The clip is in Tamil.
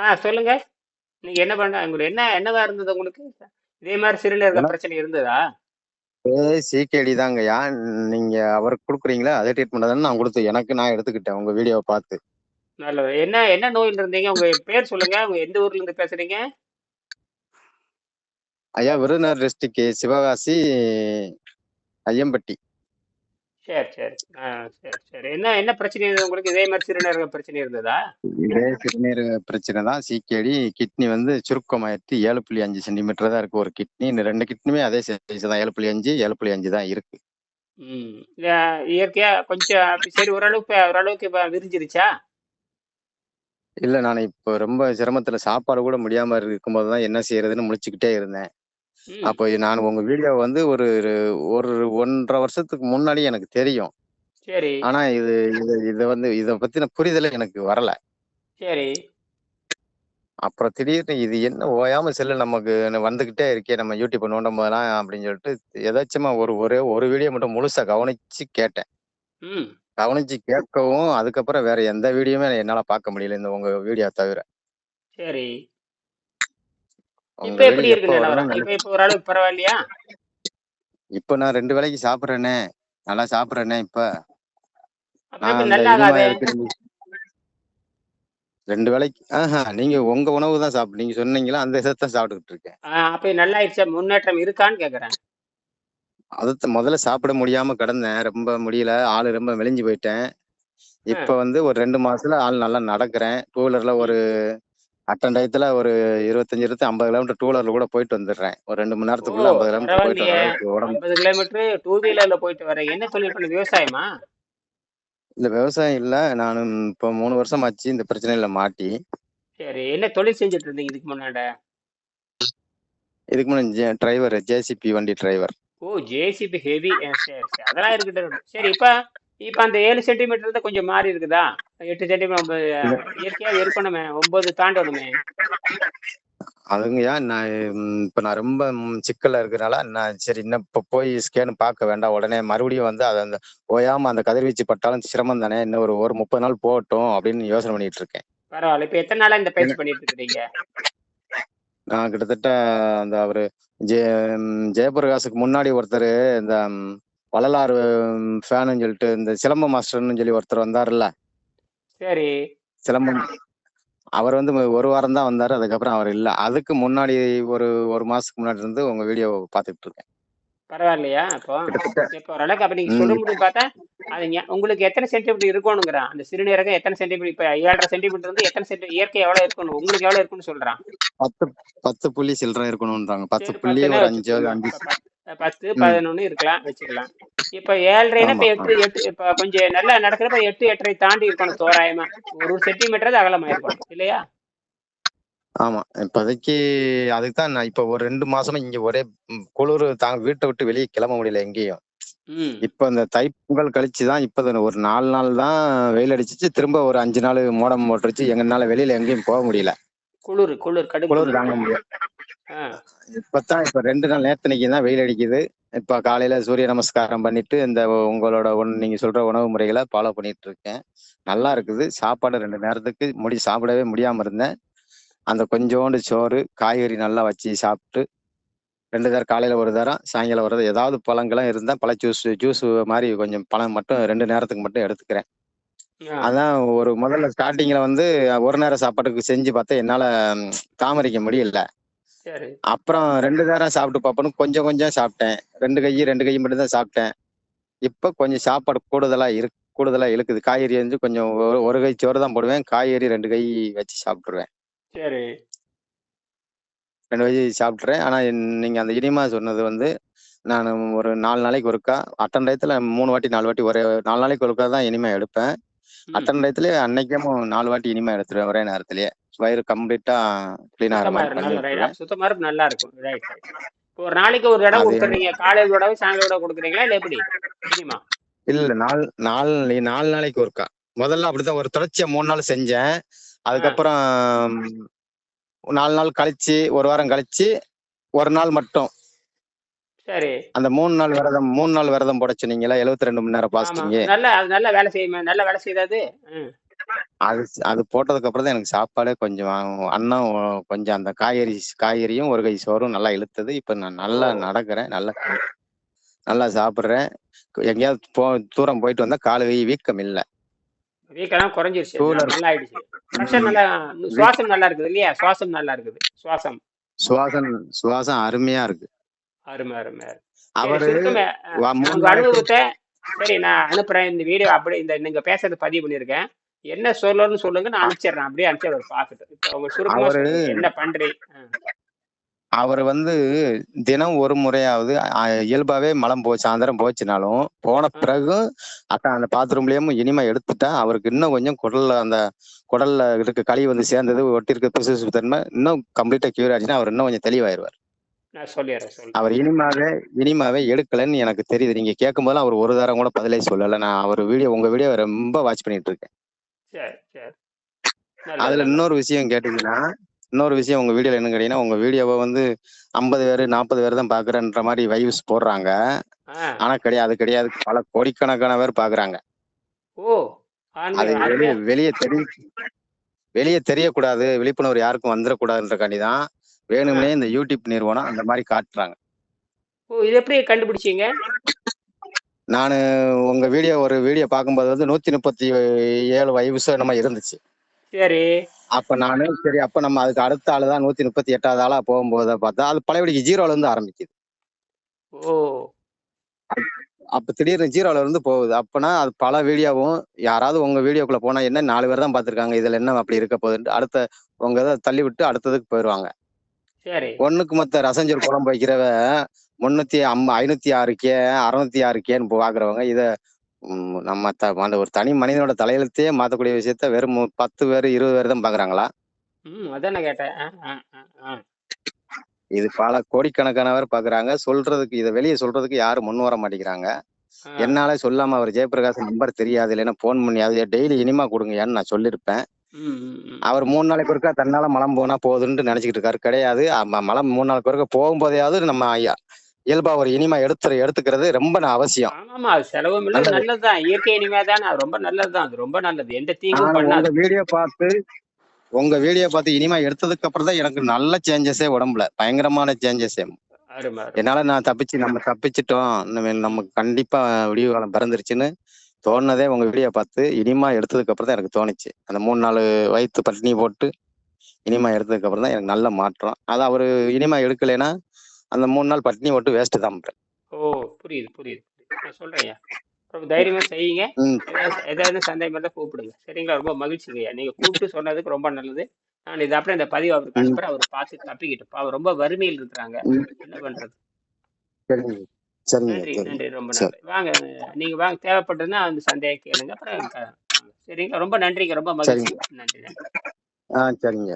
ஆ சொல்லுங்க. நீங்க என்ன பண்ண உங்களுக்கு என்ன என்னவா இருந்தது உங்களுக்கு? இதே மாதிரி சிறுநீரக பிரச்சனை இருந்ததா? சிகேடி தாங்கய்யா நீங்க அவருக்கு கொடுக்குறீங்களா? அதே ட்ரீட்மெண்ட் தானே நான் கொடுத்து எனக்கு நான் எடுத்துக்கிட்டேன் உங்க வீடியோவை பார்த்து நல்லது. என்ன என்ன நோயில் இருந்தீங்க? உங்க பேர் சொல்லுங்க. உங்க எந்த ஊர்ல இருந்து பேசுறீங்க? ஐயா விருதுநகர் டிஸ்ட்ரிக்ட் சிவகாசி ஐயம்பட்டி. சரி சரி. ஆ சரி சரி. என்ன என்ன பிரச்சனை இருந்தது உங்களுக்கு? இதே மாதிரி சிறுநீரக பிரச்சனை இருந்ததா? இதே சிறுநீரக பிரச்சனை தான். சிகேடி கிட்னி வந்து சுருக்கமாயிடுச்சு ஏழு புள்ளி அஞ்சு சென்டிமீட்டர் தான் இருக்கு ஒரு கிட்னி இந்த ரெண்டு கிட்னியுமே அதே சைஸ் தான். ஏழு புள்ளி அஞ்சு ஏழு புள்ளி அஞ்சு தான் இருக்கு. ம். இயற்கையா கொஞ்சம் சரி ஓரளவுக்கு ஓரளவுக்கு இப்போ விரிஞ்சிருச்சா? இல்ல நான் இப்போ ரொம்ப சிரமத்துல சாப்பாடு கூட முடியாம இருக்கும்போது தான் என்ன செய்யறதுன்னு முழிச்சுக்கிட்டே இருந்தேன். அப்போ நான் உங்க வீடியோ வந்து ஒரு ஒரு ஒன்றரை வருஷத்துக்கு முன்னாடி எனக்கு தெரியும். சரி. ஆனா இது இது இதை வந்து இதை பத்தின புரிதல் எனக்கு வரல. சரி. அப்புறம் திடீர்னு இது என்ன ஓயாம செல்லு நமக்கு வந்துகிட்டே இருக்கே நம்ம யூடியூப் நோண்டும் போதெல்லாம் அப்படின்னு சொல்லிட்டு எதாச்சுமா ஒரு ஒரே ஒரு வீடியோ மட்டும் முழுசா கவனிச்சு கேட்டேன். கவனிச்சு கேட்கவும் அதுக்கப்புறம் வேற எந்த வீடியோமே என்னால பார்க்க முடியல இந்த உங்க வீடியோ தவிர. சரி. இப்போ எப்படி இருக்கு இப்போ ஓரளவுக்கு பரவாயில்லையா? இப்ப நான் ரெண்டு வேளைக்கு சாப்பிடுறேனே. நல்லா சாப்பிடுறேனே இப்ப. ரெண்டு வேளைக்கு ஆஹா நீங்க உங்க உணவு தான் சாப்பிடு நீங்க சொன்னீங்களா அந்த தான் சாப்பிட்டுக்கிட்டு இருக்கேன். அப்போ நல்லா ஆயிடுச்சா முன்னேற்றம் இருக்கான்னு கேட்குறேன் அதை முதல்ல சாப்பிட முடியாம கிடந்தேன். ரொம்ப முடியல. ஆளு ரொம்ப மெலிஞ்சு போயிட்டேன். இப்ப வந்து ஒரு ரெண்டு மாசத்துல ஆள் நல்லா நடக்கிறேன். டூ வீலர்ல ஒரு அட்டன் டயத்துல ஒரு இருபத்தஞ்சு இருபத்தி ஐம்பது கிலோமீட்டர் டூ வீலர்ல கூட போயிட்டு வந்துடுறேன். ஒரு ரெண்டு மணி நேரத்துக்குள்ள ஐம்பது கிலோமீட்டர் போயிட்டு வர பரவாயில்லையே அளவுக்கு உடம்பு கிலோமீட்டர் டூ வீலர்ல போயிட்டு வரேன். என்ன பண்ண விவசாயமா? இல்ல விவசாயம் இல்ல. நானும் இப்போ மூணு வருஷம் ஆச்சு. இந்த பிரச்சனையில மாட்டி. சரி. என்ன தொழில் செஞ்சுட்டு இருந்தீங்க இதுக்கு முன்னாடி? இதுக்கு முன்னாடி டிரைவர் ஜேசிபி வண்டி டிரைவர் ஓ ஜேசிபி ஹெவி சரி. அதெல்லாம் இருக்கட்டும். சரி இப்போ இப்போ அந்த ஏழு சென்டிமீட்டர் கொஞ்சம் மாறி இருக்குதா? எட்டு சென்டிமீட்டர் இயற்கையாக இருக்கணுமே ஒன்பது தாண்டணுமே. அதுங்கய்யா நான் இப்ப நான் ரொம்ப ம், சிக்கல்ல இருக்கிறனால நான் சரி இன்னும் இப்ப போய் ஸ்கேன் பார்க்க வேண்டாம். உடனே மறுபடியும் வந்து அதை அந்த ஓயாம அந்த கதிர்வீச்சு பட்டாலும் சிரமம் தானே இன்னும் ஒரு ஒரு முப்பது நாள் போகட்டும் அப்படின்னு யோசனை பண்ணிட்டு இருக்கேன். பரவாயில்ல. இப்போ எத்தனை நாளா இந்த பயிற்சி பண்ணிட்டு இருக்கிறீங்க? நான் கிட்டத்தட்ட அந்த அவரு ஜெய ஜெயபிரகாஷுக்கு முன்னாடி ஒருத்தர் இந்த வள்ளலார் ஃபேனுன்னு சொல்லிட்டு இந்த சிலம்ப மாஸ்டர்னு சொல்லி ஒருத்தர் வந்தாருல்ல? சரி. சிலம்பம் அவர் வந்து ஒரு வாரம் தான் வந்தாரு அதுக்கப்புறம் அவர் இல்ல. அதுக்கு முன்னாடி ஒரு ஒரு மாசத்துக்கு முன்னாடி இருந்து உங்க வீடியோ பார்த்துட்டு இருக்கேன். பரவாயில்லையா? அப்போ இப்போ ஓரளவுக்கு அப்போ நீங்கள் ம், சொல்ல முடியும் பார்த்தா அது உங்களுக்கு எத்தனை சென்டிமீட்டர் இருக்கணுங்கிறான் அந்த சிறுநீரகம் எத்தனை சென்டிமீட்டர் இப்போ ஏழரை சென்டிமீட்டர் வந்து எத்தனை சென்டி இயற்கை எவ்வளோ இருக்கணும் உங்களுக்கு எவ்வளோ இருக்குன்னு சொல்கிறான் பத்து பத்து புள்ளி சில்லறை இருக்கணும்ன்றாங்க. பத்து புள்ளி ஒரு அஞ்சு அஞ்சு. பத்து பதினொன்று இருக்கலாம். வச்சுக்கலாம். இப்போ ஏழரைனா இப்போ எட்டு எட்டு இப்போ கொஞ்சம் நல்லா நடக்கிறப்ப எட்டு எட்டரை தாண்டி இருக்கணும் தோராயமா. ஒரு சென்டிமீட்டர் அகலமாக இருக்கணும் இல்லையா? ஆமா. இப்போதைக்கு அதுக்கு தான் நான் இப்போ ஒரு ரெண்டு மாசமா இங்க ஒரே குளிர் தாங்க வீட்டை விட்டு வெளியே கிளம்ப முடியல எங்கேயும். இப்போ இந்த தைப்பொங்கல் கழிச்சு தான் இப்போ ஒரு நாலு நாள் தான் வெயில் அடிச்சிச்சு. திரும்ப ஒரு அஞ்சு நாள் மோடம் போட்டுருச்சு. எங்கனால வெளியில எங்கேயும் போக முடியல. குளிர் குளிர் கடும் குளிர். தாங்க முடியல. இப்பதான் இப்ப ரெண்டு நாள் நேத்தனைக்கு தான் வெயில் அடிக்குது. இப்ப காலையில சூரிய நமஸ்காரம் பண்ணிட்டு இந்த உங்களோட ஒன் நீங்க சொல்ற உணவு முறைகளை ஃபாலோ பண்ணிட்டு இருக்கேன் நல்லா இருக்குது. சாப்பாடு ரெண்டு நேரத்துக்கு முடி சாப்பிடவே முடியாம இருந்தேன். அந்த கொஞ்சோண்டு சோறு காய்கறி நல்லா வச்சு சாப்பிட்டு ரெண்டு தரம் காலையில ஒரு தரம் சாயங்காலம் ஒரு தரம் ஏதாவது பழங்களும் இருந்தா பழ ஜூஸ் ஜூஸ் மாதிரி கொஞ்சம் பழம் மட்டும் ரெண்டு நேரத்துக்கு மட்டும் எடுத்துக்கிறேன். அதான் ஒரு முதல்ல ஸ்டார்டிங்ல வந்து ஒரு நேரம் சாப்பாட்டுக்கு செஞ்சு பார்த்தா என்னால தாமரிக்க முடியல. அப்புறம் ரெண்டு நேரம் சாப்பிட்டு பார்ப்போன்னு கொஞ்சம் கொஞ்சம் சாப்பிட்டேன். ரெண்டு கை ரெண்டு கை மட்டும் தான் சாப்பிட்டேன். இப்ப கொஞ்சம் சாப்பாடு கூடுதலா இருக்கு கூடுதலா இழுக்குது. காய்கறி வந்து கொஞ்சம் ஒரு ஒரு கை சோறு தான் போடுவேன். காய்கறி ரெண்டு கை வச்சு சாப்பிட்டுருவேன். சரி. ரெண்டு கை சாப்பிட்றேன் ஆனா நீங்க அந்த இனிமா சொன்னது வந்து நான் ஒரு நாலு நாளைக்கு ஒருக்கா அட்டன் டயத்துல மூணு வாட்டி நாலு வாட்டி ஒரே நாலு நாளைக்கு ஒருக்கா தான் இனிமை எடுப்பேன். ம். அட்டன் டயத்துல அன்னைக்கும் நாலு வாட்டி இனிமை எடுத்துருவேன் ஒரே நேரத்திலேயே வயிறு கம்ப்ளீட்டா கிளீன் ஆகிற மாதிரி சுத்தமா இருக்கும் நல்லா இருக்கும். ரைட் ஒரு நாளைக்கு ஒரு தடவை அது கொடுத்துறீங்க காலையில் தடவை சாயங்காலம் தடவை கொடுக்குறீங்களா இல்லை எப்படி? இல்ல நாலு நாலு நாலு நாளைக்கு ஒருக்கா. முதல்ல அப்படிதான் ஒரு தொடர்ச்சியா மூணு நாள் செஞ்சேன். அதுக்கப்புறம் நாலு நாள் கழிச்சு ஒரு வாரம் கழிச்சு ஒரு நாள் மட்டும். சரி. அந்த மூணு நாள் விரதம் மூணு நாள் விரதம் போட சொன்னீங்களா? எழுபத்தி ரெண்டு மணி நேரம் பாஸ்டிங் நல்லா அது நல்லா வேலை செய்யுமே நல்ல வேலை செய்தாது? ம். அது அது போட்டதுக்கு அப்புறம் தான் எனக்கு சாப்பாடே கொஞ்சம் அன்னம் கொஞ்சம் அந்த காய்கறி காய்கறியும் ஒரு கை சோறும் நல்லா இழுத்தது. இப்ப நான் நல்லா. நடக்கிறேன். நல்லா நல்லா சாப்பிடுறேன். எங்கேயாவது போ தூரம் போயிட்டு வந்தா கால் கை வீக்கம் இல்லை. வீக்கெல்லாம் குறைஞ்சிருச்சு. நல்லா ஆயிடுச்சு நல்லா சுவாசம் நல்லா இருக்குது இல்லையா? சுவாசம் நல்லா இருக்குது. சுவாசம். சுவாசம் சுவாசம் அருமையா இருக்கு. அருமை அருமை. சரி, அவரு அனுபவத்தை சரி நான் அனுப்புறேன். இந்த வீடியோ அப்படி இந்த நீங்க பேசுறது பதிவு பண்ணிருக்கேன் என்ன சொல்லணும்னு சொல்லுங்க நான் அனுப்பிச்சிடுறேன். அப்படியே அனுப்பிச்சு அவர் பார்க்கட்டும் இப்போ உங்க சுருக்கமா அவரு- சொல்லுங்க என்ன பண்றீங்க அவர் வந்து தினம் ஒரு முறையாவது இயல்பாவே மலம் போ சாயந்தரம் போச்சுனாலும் போன பிறகு அக்கா அந்த பாத்ரூம்லயும் இனிமே எடுத்துட்டா அவருக்கு இன்னும் கொஞ்சம் குடல்ல அந்த குடல்ல இருக்க களி வந்து சேர்ந்தது ஒட்டி இருக்க தன்மை இன்னும் கம்ப்ளீட்டா கியூர் ஆச்சுன்னா அவர் இன்னும் கொஞ்சம் தெளிவாயிருவார். அவர் இனிமாவே இனிமாவே எடுக்கலன்னு எனக்கு தெரியுது. நீங்க கேட்கும் போதெல்லாம் அவர் ஒரு தரம் கூட பதிலே சொல்லல. நான் அவர் வீடியோ உங்க வீடியோ ரொம்ப வாட்ச் பண்ணிட்டு இருக்கேன். சரி சரி. அதுல இன்னொரு விஷயம் கேட்டீங்கன்னா இன்னொரு விஷயம் உங்க வீடியோல என்ன கேட்டீங்கன்னா உங்க வீடியோவை வந்து ஐம்பது பேர் நாற்பது பேர் தான் பாக்குறேன்ற மாதிரி வைவ்ஸ் போடுறாங்க. ஆனா கிடையாது கிடையாது. பல கோடிக்கணக்கான பேர் பாக்குறாங்க. ஓ அது வெளியே வெளியே தெரிய வெளியே தெரியக்கூடாது. விழிப்புணர்வு யாருக்கும் வந்துடக்கூடாதுன்றக்காண்டி தான் வேணும்னே இந்த யூடியூப் நிறுவனம் அந்த மாதிரி காட்டுறாங்க. ஓ இது எப்படி கண்டுபிடிச்சீங்க? நான் உங்க வீடியோ ஒரு வீடியோ பார்க்கும்போது வந்து நூத்தி முப்பத்தி ஏழு வயசு நம்ம இருந்துச்சு. சரி. அப்ப நானு சரி அப்ப நம்ம அதுக்கு அடுத்த ஆளு தான் நூத்தி முப்பத்தி எட்டாவது ஆளா போகும்போது பார்த்தா அது பழையபடிக்கு ஜீரோல இருந்து ஆரம்பிக்குது. ஓ. அப்ப திடீர்னு ஜீரோல இருந்து போகுது. அப்பனா அது பல வீடியோவும் யாராவது உங்க வீடியோக்குள்ள போனா என்ன நாலு பேர் தான் பார்த்திருக்காங்க இதுல என்ன அப்படி இருக்க போகுதுன்ட்டு அடுத்த உங்க இதை தள்ளி விட்டு அடுத்ததுக்கு போயிடுவாங்க சரி. ஒண்ணுக்கு மொத்த ரசஞ்சூர் குழம்பு வைக்கிறவ முன்னூத்தி அம் ஐநூத்தி ஆறு கே அறுநூத்தி ஆறு கேன்னு பாக்குறவங்க இத நம்ம த- அந்த ஒரு தனி மனிதனோட தலையெழுத்தையே மாத்தக்கூடிய விஷயத்த வெறும் பத்து பேர் இருபது பேர் தான் பாக்குறாங்களா? அதான் கேட்டேன். இது பல கோடிக்கணக்கானவர் பாக்குறாங்க. சொல்றதுக்கு இதை வெளியே சொல்றதுக்கு யாரும் முன் வர மாட்டேங்கிறாங்க. என்னால சொல்லாம அவர் ஜெயபிரகாஷ் நம்பர் தெரியாது. இல்லைன்னா போன் பண்ணி அது டெய்லி இனிமா கொடுங்கன்னு நான் சொல்லியிருப்பேன். அவர் மூணு நாளைக்கு ஒருக்கா தன்னால மலம் போனா போதுன்னு நினைச்சுக்கிட்டு இருக்காரு. கிடையாது. மலம் மூணு நாளைக்கு ஒருக்கா போகும்போதையாவது நம்ம ஐயா இயல்பா ஒரு இனிமா எடுத்து எடுத்துக்கிறது ரொம்ப அவசியம். அது செலவும் இல்லை. நல்லது. நல்லதுதான். இயற்கை இனிமே தானே. ரொம்ப நல்லதுதான். அது ரொம்ப நல்லது. எந்த தீங்கும் பண்ணாது. வீடியோ பார்த்து உங்க வீடியோ பார்த்து இனிமா எடுத்ததுக்கு அப்புறம் தான் எனக்கு நல்ல சேஞ்சஸே உடம்புல. பயங்கரமான சேஞ்சஸே. என்னால நான் தப்பிச்சு நம்ம தப்பிச்சிட்டோம். நமக்கு கண்டிப்பா விடிவு காலம் பிறந்துருச்சுன்னு தோணுனதே உங்க வீடியோ பார்த்து இனிமா எடுத்ததுக்கு அப்புறம் தான் எனக்கு தோணுச்சு. அந்த மூணு நாலு வயிற்று பட்டினி போட்டு இனிமா எடுத்ததுக்கு அப்புறம் தான் எனக்கு நல்ல மாற்றம். அது அவரு இனிமா எடுக்கலைன்னா அந்த மூணு நாள் பட்டினி போட்டு வேஸ்ட் தான். ஓ புரியுது புரியுது. நான் சொல்றேன் ரொம்ப தைரியமா செய்யுங்க. ஏதாவது சந்தேகம் இருந்தால் கூப்பிடுங்க. சரிங்களா? ரொம்ப மகிழ்ச்சிங்கய்யா நீங்க கூப்பிட்டு சொன்னதுக்கு ரொம்ப நல்லது. நான் இது அப்படியே இந்த பதிவு அவருக்கு அனுப்புறேன் அவர் பார்த்து தப்பிக்கிட்டு அவர் ரொம்ப வறுமையில் இருக்கிறாங்க. என்ன பண்றது? நன்றி நன்றி. ரொம்ப. நன்றி. வாங்க நீங்க வாங்க. தேவைப்பட்டதுன்னா அந்த சந்தேகம் கேளுங்க. அப்புறம் சரிங்களா? ரொம்ப நன்றிங்க. ரொம்ப மகிழ்ச்சி. நன்றி நன்றி. ஆ சரிங்க.